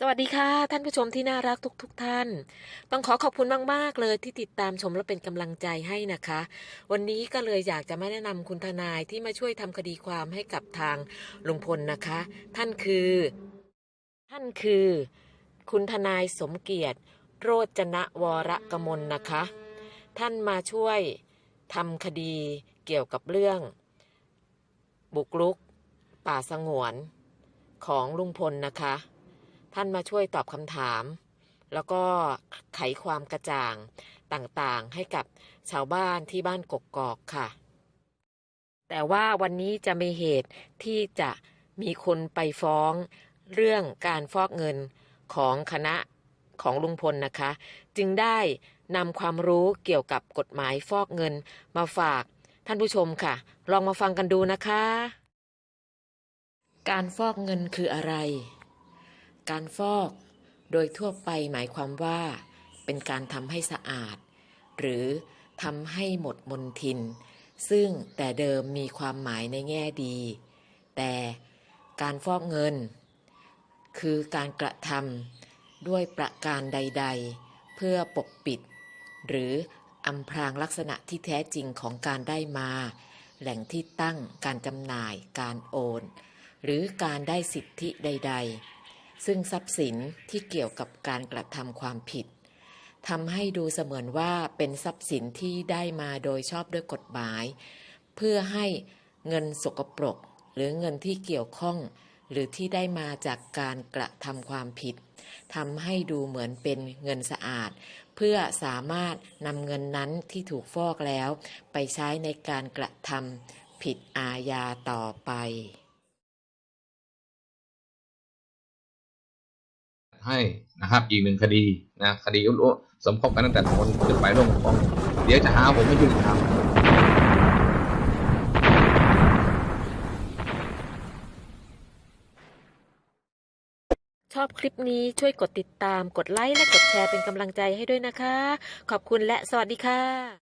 สวัสดีค่ะท่านผู้ชมที่น่ารักทุกๆทท่าน ต้องขอขอบคุณมากๆเลยที่ติดตามชมและเป็นกำลังใจให้นะคะ วันนี้ก็เลยอยากจะมาแนะนำคุณทนายที่มาช่วยทำคดีความให้กับทางลุงพลนะคะ ท่านคือ ท่านคือ คุณทนายสมเกียรติ โรจนะวรกมลนะคะ ท่านมาช่วยทำคดีเกี่ยวกับเรื่อง บุกรุก ป่าสงวนของลุงพลนะคะ ท่านมาช่วยตอบคำถาม แล้วก็ไขความกระจ่างต่างๆ ให้กับชาวบ้านที่บ้านกกอกค่ะ แต่ว่าวันนี้จะมีเหตุที่จะมีคนไปฟ้องเรื่องการฟอกเงินของคณะของลุงพลนะคะ จึงได้นำความรู้เกี่ยวกับกฎหมายฟอกเงินมาฝากท่านผู้ชมค่ะ ลองมาฟังกันดูนะคะ การฟอกเงินคืออะไร การฟอก โดยทั่วไปหมายความว่า เป็นการทำให้สะอาด หรือทำให้หมดมนทิน ซึ่งแต่เดิมมีความหมายในแง่ดี แต่การฟอกเงิน คือการกระทำด้วยประการใด ๆ เพื่อปกปิด หรืออำพรางลักษณะที่แท้จริงของการได้มา แหล่งที่ตั้งการจำหน่ายการโอน หรือการได้สิทธิใด ๆ ซึ่งทรัพย์สินที่เกี่ยวกับการกระทำความผิดทำให้ดูเสมือนว่าเป็นทรัพย์สินที่ได้มาโดยชอบด้วยกฎหมาย เพื่อให้เงินสกปรก หรือเงินที่เกี่ยวข้อง หรือที่ได้มาจากการกระทำความผิดทำให้ดูเหมือนเป็นเงินสะอาด เพื่อสามารถนำเงินนั้นที่ถูกฟอกแล้ว ไปใช้ในการกระทำผิดอาญาต่อไป ให้นะครับ อีกหนึ่งคดีนะคดีร่วมสมคบกันตั้งแต่คนขึ้นไปร่วมกครองเดี๋ยวจะหาผมไม่ยุติธรรมชอบคลิปนี้ช่วยกดติดตามกดไลค์และกดแชร์เป็นกำลังใจให้ด้วยนะคะ ขอบคุณและสวัสดีค่ะ